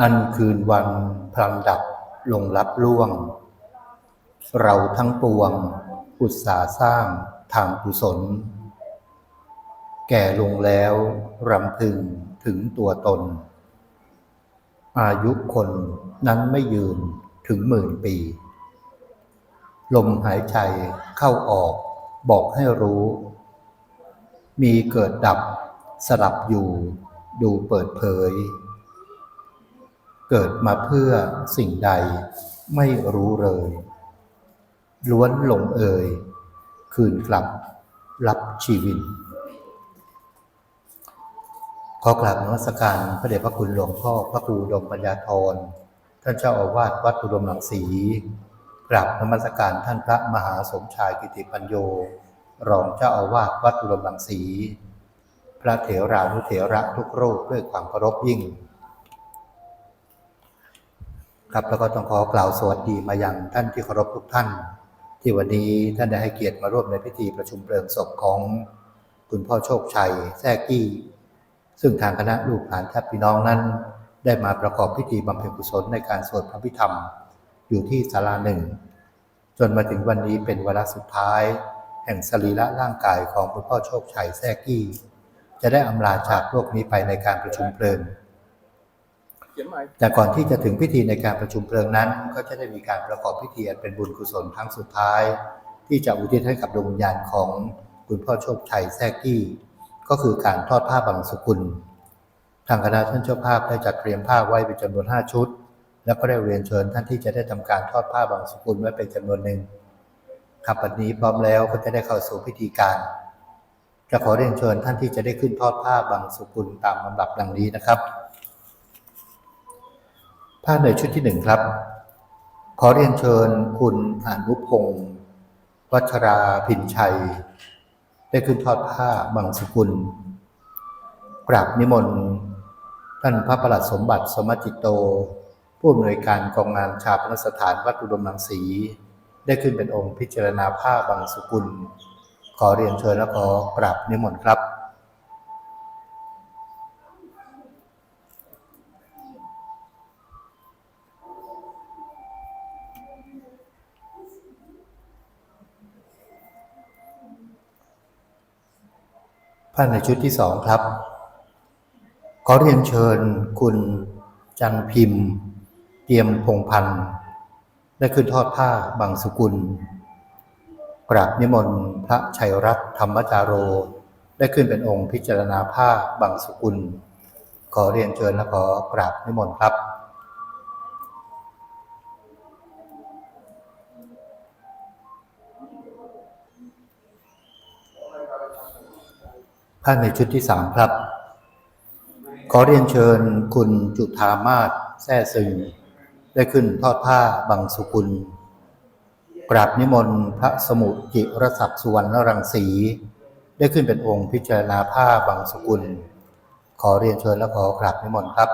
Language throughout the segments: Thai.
อันคืนวันพลันดับลงรับล่วง เราทั้งปวง อุตสาสร้างทางกุศล แก่ลงแล้วรำพึงถึงตัวตน อายุคนนั้นไม่ยืนถึงหมื่นปี ลมหายใจเข้าออกบอกให้รู้ มีเกิดดับสลับอยู่ดูเปิดเผย เกิดมาเพื่อสิ่งใดไม่รู้เลย ล้วนหลงเอ่ย คืนกลับรับชีวิตขอกราบนมัสการพระเดชพระคุณหลวงพ่อพระครูดมปัญญาธรท่านเจ้าอาวาสวัดอุดมหลังสีกราบนมัสการท่านพระมหาสมชายกิติปัญโย รองเจ้าอาวาสวัดอุดมหลังสี พระเถรานุเถระทุกโรคด้วยความเคารพยิ่ง ครับแล้วก็ต้องขอกล่าวสวัสดีมายังท่านที่เคารพทุกท่าน ที่วันนี้ท่านได้ให้เกียรติมาร่วมในพิธีประชุมเพลิงศพของคุณพ่อโชคชัยแท้กี้ ซึ่งทางคณะลูกหลานแทบพี่น้องนั้น ได้มาประกอบพิธีบำเพ็ญกุศลในการสวดพระพิธรรม อยู่ที่ศาลาหนึ่ง จนมาถึงวันนี้เป็นเวลาสุดท้าย แห่งสรีระร่างกายของคุณพ่อโชคชัยแท้กี้ จะได้อำลาจากโลกนี้ไปในการประชุมเพลิง แต่ก่อนที่จะถึงพิธีในการประชุมเพลิงนั้น ก็จะได้มีการประกอบพิธีเป็นบุญกุศลครั้งสุดท้าย ที่จะอุทิศให้กับดวงวิญญาณของคุณพ่อโชคชัยแท้กี้ ก็คือการทอดผ้าบางสกุล ทางคณะท่านเจ้าภาพได้จัดเตรียมผ้าไว้เป็นจำนวน 5 ชุด แล้วก็ได้เรียนเชิญท่านที่จะได้ทำการทอดผ้าบางสกุลไว้เป็นจำนวนหนึ่งครับวันนี้พร้อมแล้วก็จะได้เข้าสู่พิธีการจะขอเรียนเชิญท่านที่จะได้ขึ้นทอดผ้าบางสกุลตามลำดับดังนี้นะครับ ผ้าในชุดที่หนึ่งครับ ขอเรียนเชิญคุณอนุพงศ์วัชราพินชัย ได้ขึ้นทอดผ้าบางสกุล กราบนิมนต์ ท่านพระประหลัดสมบัติสมจิตโต ผู้อำนวยการกองงานชาปนสถานวัดอุดมรังสี ได้ขึ้นเป็นองค์พิจารณาผ้าบางสกุล ขอเรียนเชิญและขอกราบนิมนต์ครับ ผ้าในชุดที่สองครับ ขอเรียนเชิญคุณจันพิมพ์ เตรียมพงพันธ์ได้ขึ้นทอดผ้าบางสกุล กราบนิมนต์พระชัยรัตน์ธรรมจาโร ได้ขึ้นเป็นองค์พิจารณาผ้าบางสกุล ขอเรียนเชิญและขอกราบนิมนต์ครับ ผ้าในชุดที่สามครับ ขอเรียนเชิญคุณจุธามาศแท่ซึง ได้ขึ้นทอดผ้าบางสุกุล กราบนิมนต์พระสมุจิรศักดิ์สุวรรณรังสี ได้ขึ้นเป็นองค์พิจารณาผ้าบางสุกุล ขอเรียนเชิญและขอกราบนิมนต์ครับ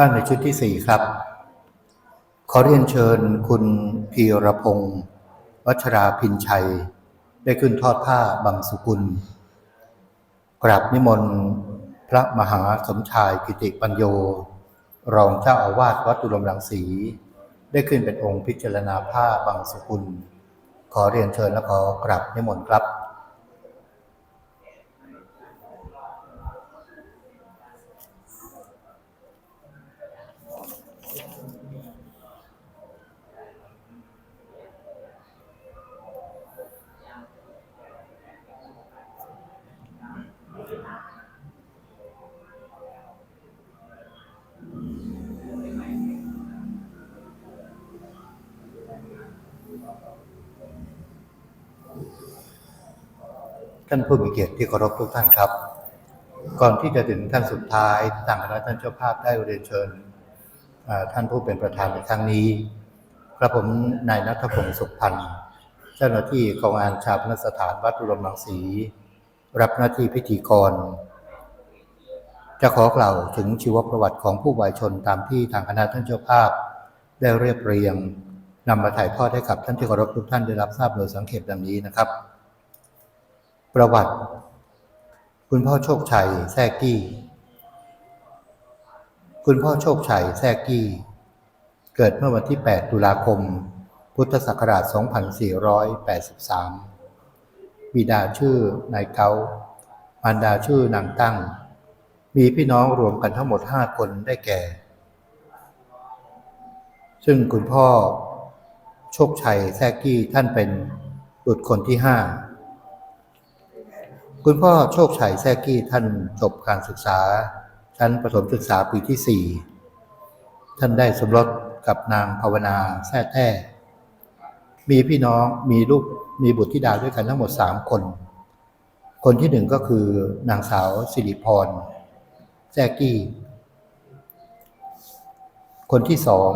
ผ้าในชุดที่สี่ครับ ขอเรียนเชิญคุณพีรพงศ์วัชราพินชัย ได้ขึ้นทอดผ้าบางสุกุล กราบนิมนต์พระมหาสมชายกิติปัญโย รองเจ้าอาวาสวัดอุดมรังสี ได้ขึ้นเป็นองค์พิจารณาผ้าบางสุกุล ขอเรียนเชิญและขอกราบนิมนต์ครับ ท่านผู้มีเกียรติที่เคารพทุกท่านครับ ก่อนที่จะถึงท่านสุดท้ายทางคณะท่านเจ้าภาพได้เรียนเชิญท่านผู้เป็นประธานในครั้งนี้กระผมนายนัทพงศ์สุขพันธ์เจ้าหน้าที่กองงานชาปนสถานวัดอุดมรังสีรับหน้าที่พิธีกร จะขอกล่าวถึงชีวประวัติของผู้วายชนตามที่ทางคณะท่านเจ้าภาพ ได้เรียบเรียงนำมาถ่ายทอดให้กับท่านที่เคารพทุกท่านได้รับทราบโดยสังเขปดังนี้นะครับ ประวัติ คุณพ่อโชคชัยแทกกี้ คุณพ่อโชคชัยแทกกี้ เกิดเมื่อวันที่ 8 ตุลาคม พุทธศักราช 2483 บิดาชื่อนายเกามารดาชื่อนางตั้ง มีพี่น้องรวมกันทั้งหมด 5 คนได้แก่ ซึ่งคุณพ่อโชคชัยแทกกี้ท่านเป็นบุตรคนที่ห้า คุณพ่อโชคชัยแทกี้ท่านจบการศึกษา ชั้นประถมศึกษาปีที่สี่ท่านได้สมรสกับนางภาวนาแท้แท้มีพี่น้องมีลูกมีบุตรธิดาด้วยกันทั้งหมดสามคน คนที่หนึ่งก็คือนางสาวสิริพรแทรกกี้ คนที่สอง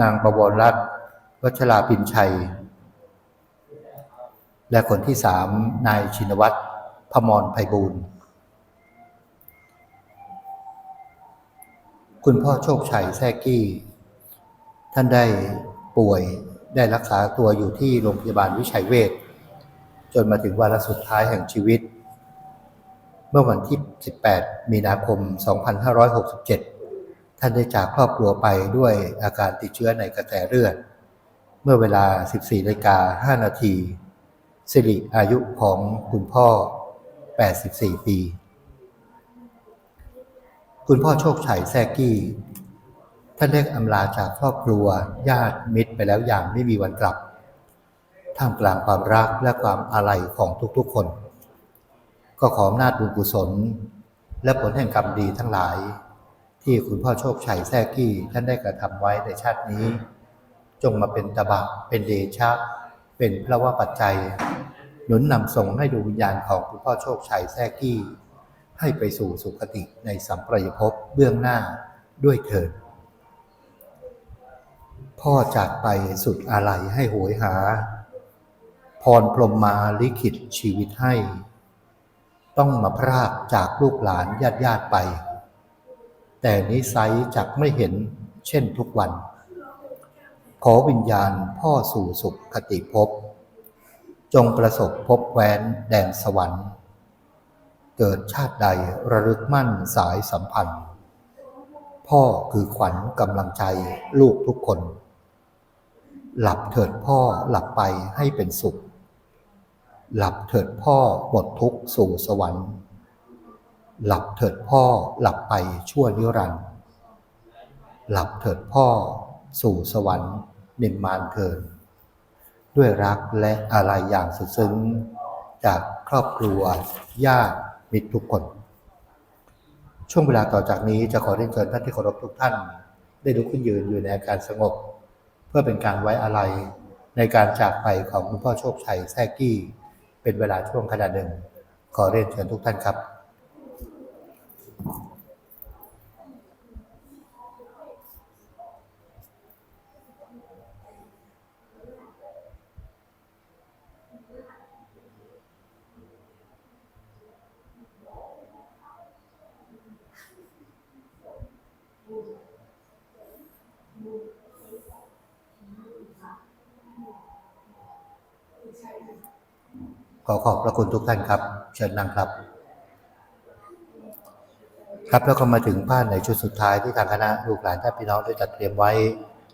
นางประวรรัตน์วัชราปินชัย และคนที่สามนายชินวัตร พมรไพบูลคุณพ่อโชคชัยแทรกกี้ ท่านได้ป่วยได้รักษาตัวอยู่ที่โรงพยาบาลวิชัยเวชจนมาถึงวาระสุดท้ายแห่งชีวิต เมื่อวันที่ 18 มีนาคม 2567 ท่านได้จากครอบครัวไปด้วยอาการติดเชื้อในกระแสเลือด เมื่อเวลา 14นาฬิกา5นาทีสิริอายุของคุณพ่อ 84 ปี คุณพ่อโชคชัยแซกี้ ท่านได้อำลาจากครอบครัว ญาติมิตรไปแล้วอย่างไม่มีวันกลับ ท่ามกลางความรักและความอาลัยของทุกๆคน ก็ขออำนาจบุญกุศล และผลแห่งกรรมดีทั้งหลาย ที่คุณพ่อโชคชัยแซกี้ท่านได้กระทำไว้ในชาตินี้ จงมาเป็นตบะเป็นเดชะ เป็นพระวปัจจัย หนุนนำส่งให้ดวงวิญญาณของคุณพ่อโชคชัยแทรกกี้ ให้ไปสู่สุคติในสัมปรายภพเบื้องหน้าด้วยเถิดพ่อจากไปสุดอาลัยให้โหยหา พรพรมมาลิขิตชีวิตให้ ต้องมาพรากจากลูกหลานญาติญาติไป แต่นิสัยจักไม่เห็นเช่นทุกวัน ขอวิญญาณพ่อสู่สุขคติภพ จงประสบพบแคว้นแดนสวรรค์ เกิดชาติใดระลึกมั่นสายสัมพันธ์ พ่อคือขวัญกำลังใจลูกทุกคน หลับเถิดพ่อหลับไปให้เป็นสุข หลับเถิดพ่อหมดทุกข์สู่สวรรค์ หลับเถิดพ่อหลับไปชั่วนิรันดร์หลับเถิดพ่อสู่สวรรค์นิมมานเทิน ด้วยรักและอะไรอย่างสุดซึ้ง จากครอบครัวญาติมิตรทุกคน ช่วงเวลาต่อจากนี้จะขอเรียนเชิญท่านที่เคารพทุกท่าน ได้ลุกขึ้นยืนอยู่ในอาการสงบ เพื่อเป็นการไว้อาลัยในการจากไปของคุณพ่อโชคชัยแท้กี้ เป็นเวลาช่วงขณะหนึ่ง ขอเรียนเชิญทุกท่านครับ อขอบพระคุณทุกท่านครับ เชิญนั่งครับ ครับแล้วก็มาถึงบ้านในชุดสุดท้ายที่ทางคณะลูกหลานญาติพี่น้องได้จัดเตรียมไว้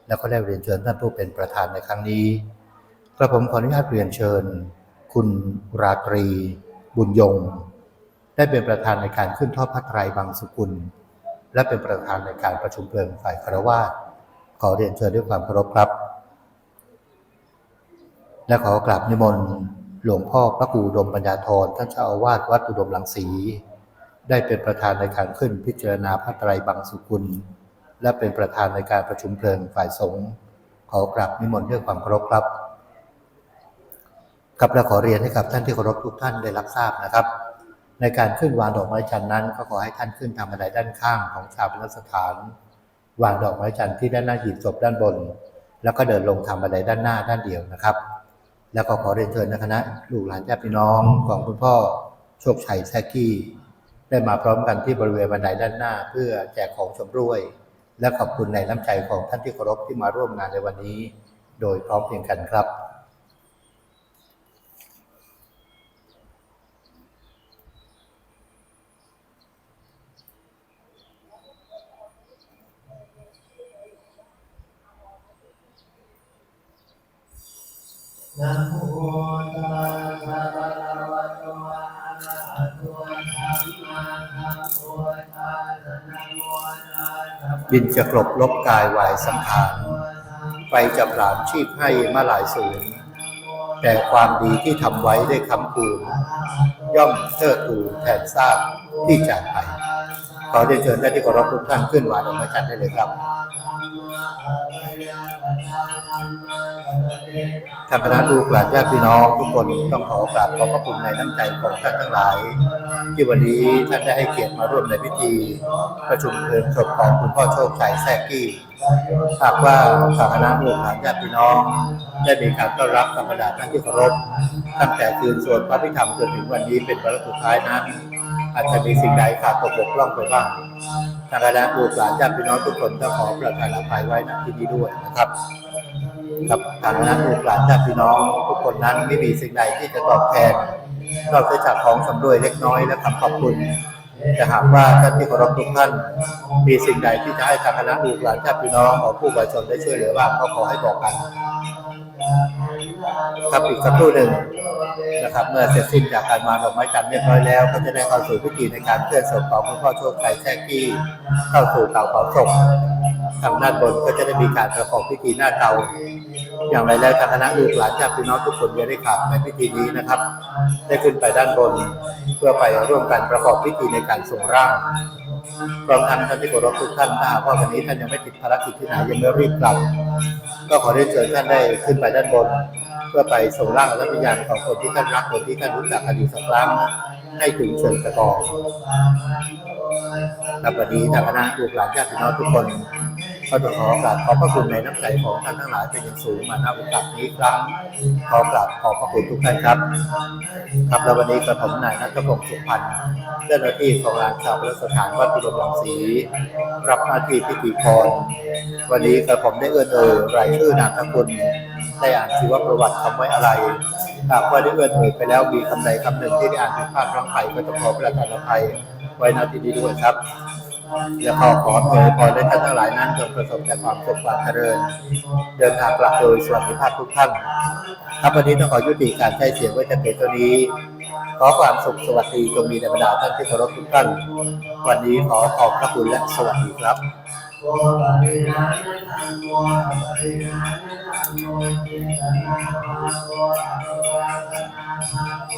แล้วก็ได้เรียนเชิญท่านผู้เป็นประธานในครั้งนี้กระผมขออนุญาตเรียนเชิญ คุณราตรี บุญยง ได้เป็นประธานในการขึ้นทอดพระไตรบางสุกุล และเป็นประธานในการประชุมเพลิงฝ่ายคารวาสขอเรียนเชิญด้วยความเคารพครับ และขอกราบนิมนต์ หลวงพ่อพระครูดมปัญญาธรท่านเจ้าอาวาสวัดอุดมรังสี ได้เป็นประธานในการขึ้นพิจารณาพระไตรบางสุกุล และเป็นประธานในการประชุมเพลิงฝ่ายสงฆ์ขอกราบนิมนต์ด้วยความเคารพครับกับและขอเรียนให้กับท่านที่เคารพทุกท่านได้รับทราบนะครับ ในการขึ้นวางดอกไม้จันทร์นั้น ก็ขอให้ท่านขึ้นทางบันไดด้านข้างของชาวพนสถาน วางดอกไม้จันทร์ที่ด้านหน้าหีบศพด้านบน แล้วก็เดินลงทางบันไดด้านหน้าด้านเดียวนะครับ แล้วก็ขอเรียนเชิญนะคณะลูกหลานญาติพี่น้องของคุณพ่อโชคชัยแซกี้ได้มาพร้อมกันที่บริเวณบันไดด้านหน้า เพื่อแจกของชมรวย และขอบคุณในน้ำใจของท่านที่เคารพที่มาร่วมงานในวันนี้ โดยพร้อมเพรียงกันครับ นะโมตัสสะภะคะวะโตอะระหะโตสัมมาสัมพุทธัสสะนะโมตัสสะดินจะกลบลบกายวายสังขารไฟจะผลาญชีพให้มาหลายสูงแต่ความดีที่ทำไว้ได้คำคูณย่อมเทิดทูนแทนซากที่จากไป ขอเรียนเชิญท่านที่เคารพทุกท่านขึ้นวาดอกไม้จันทร์ได้เลยครับท่านคณะลูกหลานญาติพี่น้องทุกคนต้องขอกราบขอบพระคุณในน้ำใจของท่านทั้งหลาย ที่วันนี้ท่านได้ให้เกียรติมาร่วมในพิธี ประชุมเพลิงศพของคุณพ่อโชคชัยแท้กี้หากว่าทางคณะลูกหลานญาติพี่น้อง ได้มีการต้อนรับธรรมดาท่านที่เคารพตั้งแต่คืนสวดพระพิธรรมจนถึงวันนี้เป็นวันสุดท้ายนั้น อาจจะมีสิ่งใดขาดตกบกพร่องไปบ้างทางคณะลูกหลานญาติพี่น้องทุกคนต้องขอประทานอภัยไว้ณที่นี้ด้วยนะครับกับทางนั้นลูกหลานญาติพี่น้องทุกคนนั้นไม่มีสิ่งใดที่จะตอบแทนนอกจากของสำรวยเล็กน้อยและคำขอบคุณแต่หากว่าท่านที่เคารพทุกท่าน มีสิ่งใดที่จะให้ทางคณะลูกหลานญาติพี่น้องของผู้บริชนได้ช่วยเหลือบ้างก็ขอให้บอกกัน ครับอีกสักครู่หนึ่งนะครับเมื่อเสร็จสิ้นจากการวางดอกไม้จันทร์เรียบร้อยแล้ว ก็จะได้เข้าสู่พิธีในการเคลื่อนศพของคุณพ่อโชคชัยแท้กี้เข้าสู่เตาเผาศพทางด้านบนก็จะได้มีการประกอบพิธีหน้าเตา อย่างไรแล้วทางคณะลูกหลานญาติพี่น้องทุกคนอย่าได้ขาดในพิธีนี้นะครับ ได้ขึ้นไปด้านบน เพื่อไปร่วมกันประกอบพิธีในการส่งร่างพร้อมทั้งท่านที่เคารพทุกท่านถ้าหากว่าวันนี้ท่านยังไม่ติดภารกิจที่ไหนยังไม่รีบกลับ ก็ขอได้เชิญท่านได้ขึ้นไปด้านบน เพื่อไปส่งร่างและวิญญาณของคนที่ท่านรักคนที่ท่านรู้จักอยู่สักครั้งให้ถึงเชิงตะกองและวันนี้ทางคณะลูกหลานญาติพี่น้องทุกคนก็ต้องขอกราบขอบพระคุณในน้ำใจของท่านทั้งหลายเป็นอย่างสูงมาณโอกาสนี้ครั้งขอกราบขอบพระคุณทุกท่านครับครับและวันนี้กระผมนายนัทพงศ์สุพรรณเจ้าหน้าที่ของงานชาวพระสถานวัดพิรมรังสีรับหน้าที่พิธีกรวันนี้กระผมได้เอื้อเอ่ยรายชื่อนามสกุล ได้อ่านชีวประวัติคำไว้อะไรหากว่าได้เอื้อนเอ่ยไปแล้วมีคำใดคำหนึ่งที่ได้อ่านผิดพลาดพลั้งไปก็ต้องขอประทานอภัยไว้ณที่นี้ด้วยครับและขอขอเผยพรให้ท่านทั้งหลายนั้นจงประสบแต่ความสุขความเจริญ เดินทางกลับโดยสวัสดิภาพทุกท่านครับวันนี้ต้องขอยุติการใช้เสียงไว้แต่เพียงเท่านี้ ขอความสุขสวัสดีจงมีในบรรดาท่านที่เคารพทุกท่าน วันนี้ขอขอบพระคุณและสวัสดีครับ โอปะริหารธัมโมปะรินารธัมโมเจตนาภาโวอะระวะกนาภาโว